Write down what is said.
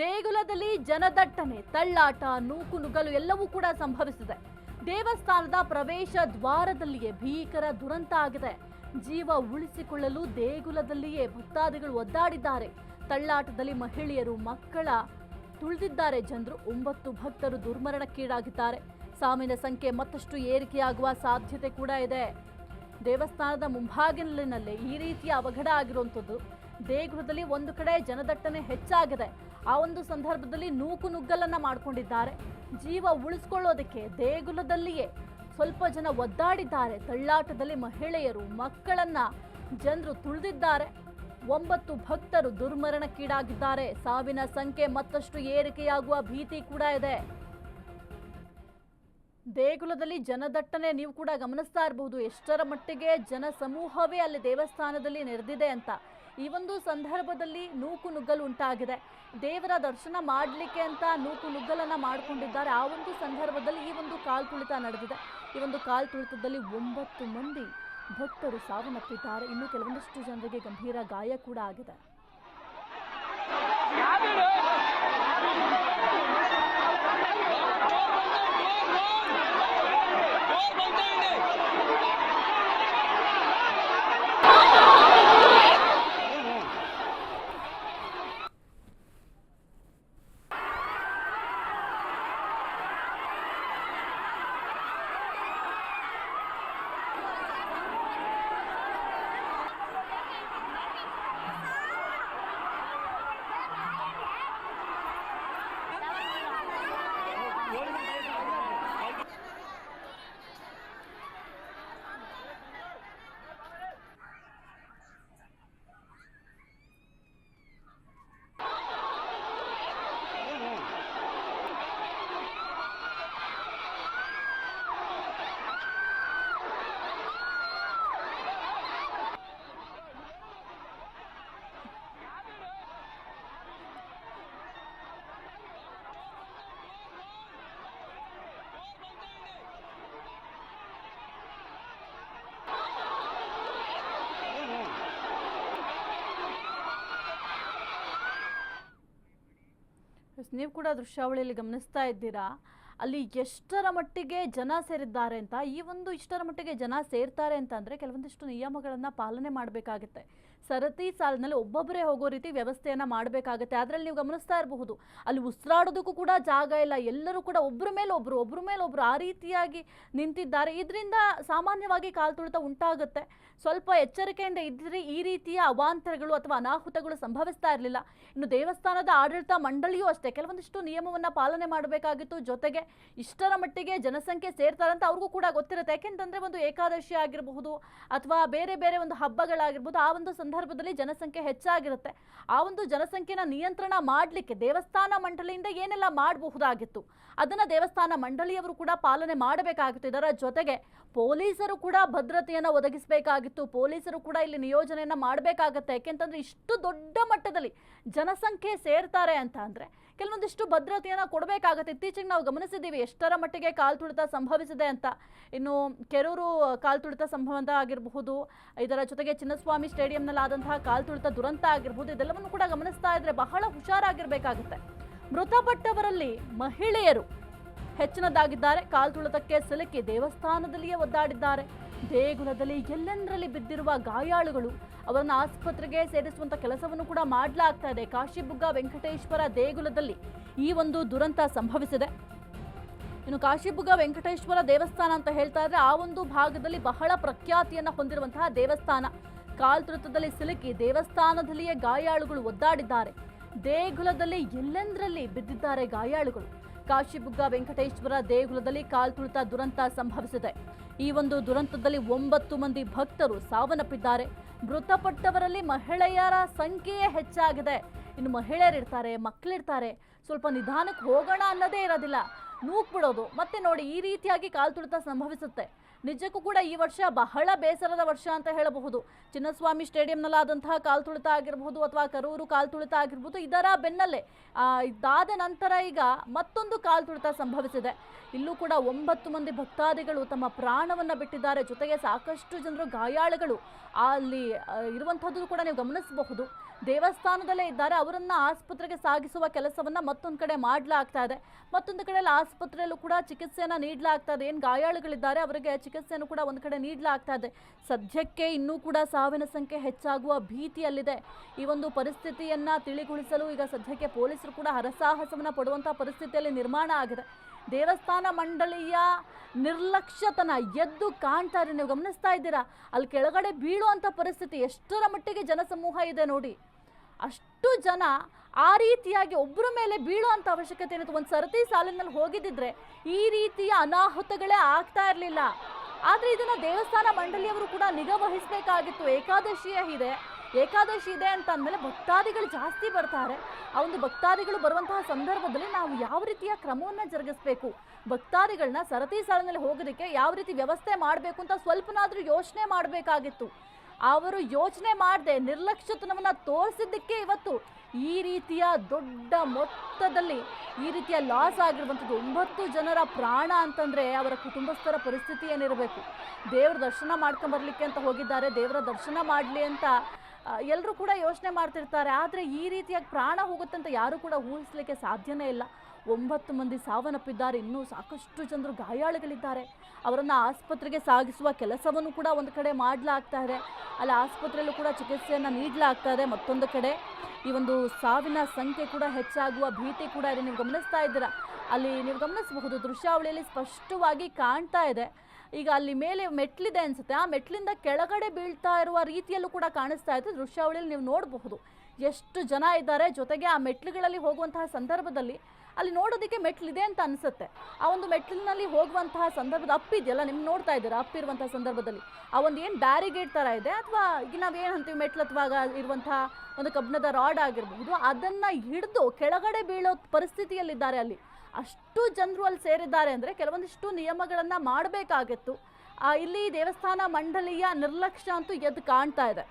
ದೇಗುಲದಲ್ಲಿ ಜನದಟ್ಟಣೆ, ತಳ್ಳಾಟ ನೂಕು ನುಗ್ಗಲು ಎಲ್ಲವೂ ಕೂಡ ಸಂಭವಿಸಿದೆ. ದೇವಸ್ಥಾನದ ಪ್ರವೇಶ ದ್ವಾರದಲ್ಲಿಯೇ ಭೀಕರ ದುರಂತ ಆಗಿದೆ. ಜೀವ ಉಳಿಸಿಕೊಳ್ಳಲು ದೇಗುಲದಲ್ಲಿಯೇ ಭಕ್ತಾದಿಗಳು ಒದ್ದಾಡಿದ್ದಾರೆ. ತಳ್ಳಾಟದಲ್ಲಿ ಮಹಿಳೆಯರು, ಮಕ್ಕಳ ತುಳಿದಿದ್ದಾರೆ. ಜನರು, ಒಂಬತ್ತು ಭಕ್ತರು ದುರ್ಮರಣಕ್ಕೀಡಾಗಿದ್ದಾರೆ. ಸಾವಿನ ಸಂಖ್ಯೆ ಮತ್ತಷ್ಟು ಏರಿಕೆಯಾಗುವ ಸಾಧ್ಯತೆ ಕೂಡ ಇದೆ. ದೇವಸ್ಥಾನದ ಮುಂಭಾಗಿಲಿನಲ್ಲೇ ಈ ರೀತಿಯ ಅವಘಡ ಆಗಿರುವಂಥದ್ದು ದೇಗುಲದಲ್ಲಿ ಒಂದು ಕಡೆ ಜನದಟ್ಟಣೆ ಹೆಚ್ಚಾಗಿದೆ. ಆ ಒಂದು ಸಂದರ್ಭದಲ್ಲಿ ನೂಕು ನುಗ್ಗಲನ್ನ ಮಾಡಿಕೊಂಡಿದ್ದಾರೆ. ಜೀವ ಉಳಿಸ್ಕೊಳ್ಳೋದಕ್ಕೆ ದೇಗುಲದಲ್ಲಿಯೇ ಸ್ವಲ್ಪ ಜನ ಒದ್ದಾಡಿದ್ದಾರೆ. ತಳ್ಳಾಟದಲ್ಲಿ ಮಹಿಳೆಯರು, ಮಕ್ಕಳನ್ನ ಜನರು ತುಳಿದಿದ್ದಾರೆ. ಒಂಬತ್ತು ಭಕ್ತರು ದುರ್ಮರಣಕ್ಕೀಡಾಗಿದ್ದಾರೆ. ಸಾವಿನ ಸಂಖ್ಯೆ ಮತ್ತಷ್ಟು ಏರಿಕೆಯಾಗುವ ಭೀತಿ ಕೂಡ ಇದೆ. ದೇಗುಲದಲ್ಲಿ ಜನದಟ್ಟಣೆ ನೀವು ಕೂಡ ಗಮನಿಸ್ತಾ ಇರಬಹುದು ಎಷ್ಟರ ಮಟ್ಟಿಗೆ ಜನ ಸಮೂಹವೇ ಅಲ್ಲಿ ದೇವಸ್ಥಾನದಲ್ಲಿ ನೆರೆದಿದೆ ಅಂತ. ಈ ಒಂದು ಸಂದರ್ಭದಲ್ಲಿ ನೂಕು ನುಗ್ಗಲು ಉಂಟಾಗಿದೆ. ದೇವರ ದರ್ಶನ ಮಾಡಲಿಕ್ಕೆ ಅಂತ ನೂಕು ನುಗ್ಗಲನ್ನು ಮಾಡಿಕೊಂಡಿದ್ದಾರೆ. ಆ ಒಂದು ಸಂದರ್ಭದಲ್ಲಿ ಈ ಒಂದು ಕಾಲ್ ತುಳಿತ ನಡೆದಿದೆ. ಈ ಒಂದು ಕಾಲ್ ತುಳಿತದಲ್ಲಿ ಒಂಬತ್ತು ಮಂದಿ ಭಕ್ತರು ಸಾವನ್ನಪ್ಪಿದ್ದಾರೆ. ಇನ್ನು ಕೆಲವೊಂದಷ್ಟು ಜನರಿಗೆ ಗಂಭೀರ ಗಾಯ ಕೂಡ ಆಗಿದೆ. ನೀವು ಕೂಡ ದೃಶ್ಯಾವಳಿಯಲ್ಲಿ ಗಮನಿಸ್ತಾ ಇದ್ದೀರಾ? ಅಲ್ಲಿ ಎಷ್ಟರ ಮಟ್ಟಿಗೆ ಜನ ಸೇರಿದ್ದಾರೆ ಅಂತ, ಈ ಒಂದು ಇಷ್ಟರ ಮಟ್ಟಿಗೆ ಜನ ಸೇರ್ತಾರೆ ಅಂತ ಅಂದ್ರೆ ಕೆಲವೊಂದಿಷ್ಟು ನಿಯಮಗಳನ್ನು ಪಾಲನೆ ಮಾಡಬೇಕಾಗುತ್ತೆ. ಸರತಿ ಸಾಲಿನಲ್ಲಿ ಒಬ್ಬೊಬ್ಬರೇ ಹೋಗೋ ರೀತಿ ವ್ಯವಸ್ಥೆಯನ್ನ ಮಾಡಬೇಕಾಗುತ್ತೆ. ಅದರಲ್ಲಿ ನೀವು ಗಮನಿಸ್ತಾ ಇರಬಹುದು. ಅಲ್ಲಿ ಉಸಿರಾಡೋದಕ್ಕೂ ಕೂಡ ಜಾಗ ಇಲ್ಲ. ಎಲ್ಲರೂ ಕೂಡ ಒಬ್ಬರ ಮೇಲೆ ಒಬ್ಬರು ಒಬ್ಬರ ಮೇಲೆ ಒಬ್ಬರು ಆ ರೀತಿಯಾಗಿ ನಿಂತಿದ್ದಾರೆ. ಇದರಿಂದ ಸಾಮಾನ್ಯವಾಗಿ ಕಾಲು ತುಳಿತ ಉಂಟಾಗುತ್ತೆ. ಸ್ವಲ್ಪ ಎಚ್ಚರಿಕೆಯಿಂದ ಇದ್ದರೆ ಈ ರೀತಿಯ ಅವಾಂತರಗಳು ಅಥವಾ ಅನಾಹುತಗಳು ಸಂಭವಿಸ್ತಾ ಇರಲಿಲ್ಲ. ಇನ್ನು ದೇವಸ್ಥಾನದ ಆಡಳಿತ ಮಂಡಳಿಯೂ ಅಷ್ಟೇ. ಕೆಲವೊಂದಿಷ್ಟು ನಿಯಮವನ್ನು ಪಾಲನೆ ಮಾಡಬೇಕಾಗಿತ್ತು. ಜೊತೆಗೆ ಇಷ್ಟರ ಮಟ್ಟಿಗೆ ಜನಸಂಖ್ಯೆ ಸೇರ್ತಾರೆ ಅಂತ ಅವ್ರಿಗೂ ಕೂಡ ಗೊತ್ತಿರುತ್ತೆ. ಯಾಕೆಂತಂದ್ರೆ ಒಂದು ಏಕಾದಶಿ ಆಗಿರಬಹುದು ಅಥವಾ ಬೇರೆ ಬೇರೆ ಒಂದು ಹಬ್ಬಗಳಾಗಿರ್ಬೋದು, ಆ ಒಂದು ಸಂದರ್ಭದಲ್ಲಿ ಜನಸಂಖ್ಯೆ ಹೆಚ್ಚಾಗಿರುತ್ತೆ. ಆ ಒಂದು ಜನಸಂಖ್ಯೆನ ನಿಯಂತ್ರಣ ಮಾಡಲಿಕ್ಕೆ ದೇವಸ್ಥಾನ ಮಂಡಳಿಯಿಂದ ಏನೆಲ್ಲ ಮಾಡಬಹುದಾಗಿತ್ತು, ಅದನ್ನು ದೇವಸ್ಥಾನ ಮಂಡಳಿಯವರು ಕೂಡ ಪಾಲನೆ ಮಾಡಬೇಕಾಗಿತ್ತು. ಇದರ ಜೊತೆಗೆ ಪೊಲೀಸರು ಕೂಡ ಭದ್ರತೆಯನ್ನು ಒದಗಿಸಬೇಕಾಗಿತ್ತು. ಪೊಲೀಸರು ಕೂಡ ಇಲ್ಲಿ ನಿಯೋಜನೆಯನ್ನು ಮಾಡಬೇಕಾಗತ್ತೆ. ಯಾಕೆಂತಂದ್ರೆ ಇಷ್ಟು ದೊಡ್ಡ ಮಟ್ಟದಲ್ಲಿ ಜನಸಂಖ್ಯೆ ಸೇರ್ತಾರೆ ಅಂತ ಅಂದ್ರೆ ಕೆಲವೊಂದಿಷ್ಟು ಭದ್ರತೆಯನ್ನ ಕೊಡಬೇಕಾಗತ್ತೆ. ಇತ್ತೀಚೆಗೆ ನಾವು ಗಮನಿಸಿದ್ದೀವಿ, ಎಷ್ಟರ ಮಟ್ಟಿಗೆ ಕಾಲು ತುಳಿತ ಸಂಭವಿಸಿದೆ ಅಂತ. ಇನ್ನು ಕೆರೂರು ಕಾಲು ತುಳಿತ ಸಂಭವಂತ ಆಗಿರಬಹುದು, ಇದರ ಜೊತೆಗೆ ಚಿನ್ನಸ್ವಾಮಿ ಸ್ಟೇಡಿಯಂನಲ್ಲಿ ಆದಂತಹ ಕಾಲ್ ತುಳಿತ ದುರಂತ ಆಗಿರಬಹುದು, ಇದೆಲ್ಲವನ್ನು ಕೂಡ ಗಮನಿಸ್ತಾ ಇದ್ರೆ ಬಹಳ ಹುಷಾರಾಗಿರಬೇಕಾಗುತ್ತೆ. ಮೃತಪಟ್ಟವರಲ್ಲಿ ಮಹಿಳೆಯರು ಹೆಚ್ಚಿನದಾಗಿದ್ದಾರೆ. ಕಾಲು ತುಳಿತಕ್ಕೆ ಸಿಲುಕಿ ದೇವಸ್ಥಾನದಲ್ಲಿಯೇ ಒದ್ದಾಡಿದ್ದಾರೆ. ದೇಗುಲದಲ್ಲಿ ಎಲ್ಲೆಂದರಲ್ಲಿ ಬಿದ್ದಿರುವ ಗಾಯಾಳುಗಳು ಅವರನ್ನು ಆಸ್ಪತ್ರೆಗೆ ಸೇರಿಸುವಂತ ಕೆಲಸವನ್ನು ಕೂಡ ಮಾಡಲಾಗ್ತಾ ಇದೆ. ಕಾಶಿಬುಗ್ಗ ವೆಂಕಟೇಶ್ವರ ದೇಗುಲದಲ್ಲಿ ಈ ಒಂದು ದುರಂತ ಸಂಭವಿಸಿದೆ. ಇನ್ನು ಕಾಶಿಬುಗ್ಗ ವೆಂಕಟೇಶ್ವರ ದೇವಸ್ಥಾನ ಅಂತ ಹೇಳ್ತಾ ಇದ್ರೆ ಆ ಒಂದು ಭಾಗದಲ್ಲಿ ಬಹಳ ಪ್ರಖ್ಯಾತಿಯನ್ನ ಹೊಂದಿರುವಂತಹ ದೇವಸ್ಥಾನ. ಕಾಲ್ತೃತ್ವದಲ್ಲಿ ಸಿಲುಕಿ ದೇವಸ್ಥಾನದಲ್ಲಿಯೇ ಗಾಯಾಳುಗಳು ಒದ್ದಾಡಿದ್ದಾರೆ. ದೇಗುಲದಲ್ಲಿ ಎಲ್ಲೆಂದರಲ್ಲಿ ಬಿದ್ದಿದ್ದಾರೆ ಗಾಯಾಳುಗಳು? ಕಾಶಿಬುಗ್ಗ ವೆಂಕಟೇಶ್ವರ ದೇಗುಲದಲ್ಲಿ ಕಾಲ್ ತುಳಿತ ದುರಂತ ಸಂಭವಿಸಿದೆ. ಈ ಒಂದು ದುರಂತದಲ್ಲಿ ಒಂಬತ್ತು ಮಂದಿ ಭಕ್ತರು ಸಾವನ್ನಪ್ಪಿದ್ದಾರೆ. ಮೃತಪಟ್ಟವರಲ್ಲಿ ಮಹಿಳೆಯರ ಸಂಖ್ಯೆಯೇ ಹೆಚ್ಚಾಗಿದೆ. ಇನ್ನು ಮಹಿಳೆಯರಿರ್ತಾರೆ, ಮಕ್ಕಳಿರ್ತಾರೆ. ಸ್ವಲ್ಪ ನಿಧಾನಕ್ಕೆ ಹೋಗೋಣ ಅನ್ನೋದೇ ಇರೋದಿಲ್ಲ. ನೂಕ್ ಬಿಡೋದು. ಮತ್ತೆ ನೋಡಿ, ಈ ರೀತಿಯಾಗಿ ಕಾಲ್ ತುಳಿತ ಸಂಭವಿಸುತ್ತೆ. ನಿಜಕ್ಕೂ ಕೂಡ ಈ ವರ್ಷ ಬಹಳ ಬೇಸರದ ವರ್ಷ ಅಂತ ಹೇಳಬಹುದು. ಚಿನ್ನಸ್ವಾಮಿ ಸ್ಟೇಡಿಯಂನಲ್ಲಾದಂತಹ ಕಾಲ್ ತುಳಿತ ಆಗಿರಬಹುದು ಅಥವಾ ಕರೂರು ಕಾಲ್ ತುಳಿತ ಆಗಿರ್ಬೋದು ಇದರ ಬೆನ್ನಲ್ಲೇ ಇದಾದ ನಂತರ ಈಗ ಮತ್ತೊಂದು ಕಾಲ್ ತುಳಿತ ಸಂಭವಿಸಿದೆ. ಇಲ್ಲೂ ಕೂಡ ಒಂಬತ್ತು ಮಂದಿ ಭಕ್ತಾದಿಗಳು ತಮ್ಮ ಪ್ರಾಣವನ್ನು ಬಿಟ್ಟಿದ್ದಾರೆ. ಜೊತೆಗೆ ಸಾಕಷ್ಟು ಜನರು ಗಾಯಾಳುಗಳು. ಅಲ್ಲಿ ಇರುವಂಥದ್ದು ಕೂಡ ನೀವು ಗಮನಿಸಬಹುದು. ದೇವಸ್ಥಾನದಲ್ಲೇ ಇದ್ದಾರೆ. ಅವರನ್ನ ಆಸ್ಪತ್ರೆಗೆ ಸಾಗಿಸುವ ಕೆಲಸವನ್ನ ಮತ್ತೊಂದು ಕಡೆ ಮಾಡಲಾಗ್ತಾ ಇದೆ. ಮತ್ತೊಂದು ಕಡೆಯಲ್ಲಿ ಆಸ್ಪತ್ರೆಯಲ್ಲೂ ಕೂಡ ಚಿಕಿತ್ಸೆಯನ್ನ ನೀಡಲಾಗ್ತಾ ಇದೆ. ಏನು ಗಾಯಾಳುಗಳಿದ್ದಾರೆ, ಅವರಿಗೆ ಚಿಕಿತ್ಸೆಯನ್ನು ಕೂಡ ಒಂದು ಕಡೆ ನೀಡಲಾಗ್ತಾ ಇದೆ. ಸದ್ಯಕ್ಕೆ ಇನ್ನೂ ಕೂಡ ಸಾವಿನ ಸಂಖ್ಯೆ ಹೆಚ್ಚಾಗುವ ಭೀತಿಯಲ್ಲಿದೆ. ಈ ಒಂದು ಪರಿಸ್ಥಿತಿಯನ್ನ ತಿಳಿಗೊಳಿಸಲು ಈಗ ಸದ್ಯಕ್ಕೆ ಪೊಲೀಸರು ಕೂಡ ಹರಸಾಹಸವನ್ನ ಪಡುವಂತಹ ಪರಿಸ್ಥಿತಿಯಲ್ಲಿ ನಿರ್ಮಾಣ ಆಗಿದೆ. ದೇವಸ್ಥಾನ ಮಂಡಳಿಯ ನಿರ್ಲಕ್ಷ್ಯತನ ಎದ್ದು ಕಾಣ್ತಾರೆ ನೀವು ಗಮನಿಸ್ತಾ ಇದ್ದೀರಾ? ಅಲ್ಲಿ ಕೆಳಗಡೆ ಬೀಳುವಂಥ ಪರಿಸ್ಥಿತಿ ಎಷ್ಟರ ಮಟ್ಟಿಗೆ ಜನಸಮೂಹ ಇದೆ ನೋಡಿ. ಅಷ್ಟು ಜನ ಆ ರೀತಿಯಾಗಿ ಒಬ್ಬರ ಮೇಲೆ ಬೀಳುವಂಥ ಅವಶ್ಯಕತೆ ಏನಿತ್ತು ಒಂದು ಸರತಿ ಸಾಲಿನಲ್ಲಿ ಹೋಗಿದ್ದಿದ್ರೆ ಈ ರೀತಿಯ ಅನಾಹುತಗಳೇ ಆಗ್ತಾ ಇರಲಿಲ್ಲ. ಆದರೆ ಇದನ್ನು ದೇವಸ್ಥಾನ ಮಂಡಳಿಯವರು ಕೂಡ ನಿಗಾ ವಹಿಸಬೇಕಾಗಿತ್ತು. ಏಕಾದಶಿಯ ಇದೆ. ಏಕಾದಶಿ ಇದೆ ಅಂತ ಅಂದಮೇಲೆ ಭಕ್ತಾದಿಗಳು ಜಾಸ್ತಿ ಬರ್ತಾರೆ. ಆ ಒಂದು ಭಕ್ತಾದಿಗಳು ಬರುವಂತಹ ಸಂದರ್ಭದಲ್ಲಿ ನಾವು ಯಾವ ರೀತಿಯ ಕ್ರಮವನ್ನು ಜರುಗಿಸಬೇಕು? ಭಕ್ತಾದಿಗಳನ್ನ ಸರತಿ ಸಾಲಿನಲ್ಲಿ ಹೋಗೋದಕ್ಕೆ ಯಾವ ರೀತಿ ವ್ಯವಸ್ಥೆ ಮಾಡಬೇಕು ಅಂತ ಸ್ವಲ್ಪನಾದರೂ ಯೋಚನೆ ಮಾಡಬೇಕಾಗಿತ್ತು. ಅವರು ಯೋಚನೆ ಮಾಡದೆ ನಿರ್ಲಕ್ಷ್ಯತನವನ್ನು ತೋರಿಸಿದ್ದಕ್ಕೆ ಇವತ್ತು ಈ ರೀತಿಯ ದೊಡ್ಡ ಮೊತ್ತದಲ್ಲಿ, ಈ ರೀತಿಯ ಲಾಸ್ ಆಗಿರುವಂಥದ್ದು ಒಂಬತ್ತು ಜನರ ಪ್ರಾಣ ಅಂತಂದರೆ ಅವರ ಕುಟುಂಬಸ್ಥರ ಪರಿಸ್ಥಿತಿ ಏನಿರಬೇಕು? ದೇವರ ದರ್ಶನ ಮಾಡ್ಕೊಂಡು ಬರಲಿಕ್ಕೆ ಅಂತ ಹೋಗಿದ್ದಾರೆ, ದೇವರ ದರ್ಶನ ಮಾಡಲಿ ಅಂತ ಎಲ್ಲರೂ ಕೂಡ ಯೋಚನೆ ಮಾಡ್ತಿರ್ತಾರೆ. ಆದರೆ ಈ ರೀತಿಯಾಗಿ ಪ್ರಾಣ ಹೋಗುತ್ತೆ ಅಂತ ಯಾರು ಕೂಡ ಊಹಿಸಲಿಕ್ಕೆ ಸಾಧ್ಯನೇ ಇಲ್ಲ. ಒಂಬತ್ತು ಮಂದಿ ಸಾವನ್ನಪ್ಪಿದ್ದಾರೆ. ಇನ್ನೂ ಸಾಕಷ್ಟು ಜನರು ಗಾಯಾಳುಗಳಿದ್ದಾರೆ. ಅವರನ್ನು ಆಸ್ಪತ್ರೆಗೆ ಸಾಗಿಸುವ ಕೆಲಸವನ್ನು ಕೂಡ ಒಂದು ಕಡೆ ಮಾಡಲಾಗ್ತಾ ಇದೆ. ಅಲ್ಲಿ ಆಸ್ಪತ್ರೆಯಲ್ಲೂ ಕೂಡ ಚಿಕಿತ್ಸೆಯನ್ನು ನೀಡಲಾಗ್ತಾ ಇದೆ. ಮತ್ತೊಂದು ಕಡೆ ಈ ಒಂದು ಸಾವಿನ ಸಂಖ್ಯೆ ಕೂಡ ಹೆಚ್ಚಾಗುವ ಭೀತಿ ಕೂಡ ಇದೆ. ನೀವು ಗಮನಿಸ್ತಾ ಇದ್ದೀರಾ? ಅಲ್ಲಿ ನೀವು ಗಮನಿಸಬಹುದು. ದೃಶ್ಯಾವಳಿಯಲ್ಲಿ ಸ್ಪಷ್ಟವಾಗಿ ಕಾಣ್ತಾ ಇದೆ. ಈಗ ಅಲ್ಲಿ ಮೇಲೆ ಮೆಟ್ಲಿದೆ ಅನ್ಸುತ್ತೆ. ಆ ಮೆಟ್ಲಿಂದ ಕೆಳಗಡೆ ಬೀಳ್ತಾ ಇರುವ ರೀತಿಯಲ್ಲೂ ಕೂಡ ಕಾಣಿಸ್ತಾ ಇದೆ. ದೃಶ್ಯಾವಳಿಯಲ್ಲಿ ನೀವು ನೋಡಬಹುದು. ಎಷ್ಟು ಜನ ಇದ್ದಾರೆ. ಜೊತೆಗೆ ಆ ಮೆಟ್ಲುಗಳಲ್ಲಿ ಹೋಗುವಂತಹ ಸಂದರ್ಭದಲ್ಲಿ ಅಲ್ಲಿ ನೋಡೋದಕ್ಕೆ ಮೆಟ್ಲಿದೆ ಅಂತ ಅನಿಸುತ್ತೆ. ಆ ಒಂದು ಮೆಟ್ಲಿನಲ್ಲಿ ಹೋಗುವಂತಹ ಸಂದರ್ಭದ ಅಪ್ಪಿದೆಯಲ್ಲ ನಿಮ್ಗೆ ನೋಡ್ತಾ ಇದ್ದೀರಾ? ಅಪ್ಪಿರುವಂತಹ ಸಂದರ್ಭದಲ್ಲಿ. ಆ ಒಂದು ಏನು ಬ್ಯಾರಿಗೇಡ್ ಥರ ಇದೆ ಅಥವಾ ಈಗ ನಾವೇನು ಅಂತೀವಿ? ಮೆಟ್ಲು ಅಥವಾ ಇರುವಂತಹ ಒಂದು ಕಬ್ಬಿಣದ ರಾಡ್ ಆಗಿರಬಹುದು. ಅದನ್ನು ಹಿಡಿದು ಕೆಳಗಡೆ ಬೀಳೋ ಪರಿಸ್ಥಿತಿಯಲ್ಲಿದ್ದಾರೆ ಅಲ್ಲಿ. ಅಷ್ಟು ಜನರು ಅಲ್ಲಿ ಸೇರಿದ್ದಾರೆ ಅಂದರೆ ಕೆಲವೊಂದಿಷ್ಟು ನಿಯಮಗಳನ್ನು ಮಾಡಬೇಕಾಗಿತ್ತು. ಇಲ್ಲಿ ದೇವಸ್ಥಾನ ಮಂಡಳಿಯ ನಿರ್ಲಕ್ಷ್ಯ ಅಂತೂ ಎದ್ದು ಕಾಣ್ತಾ ಇದೆ.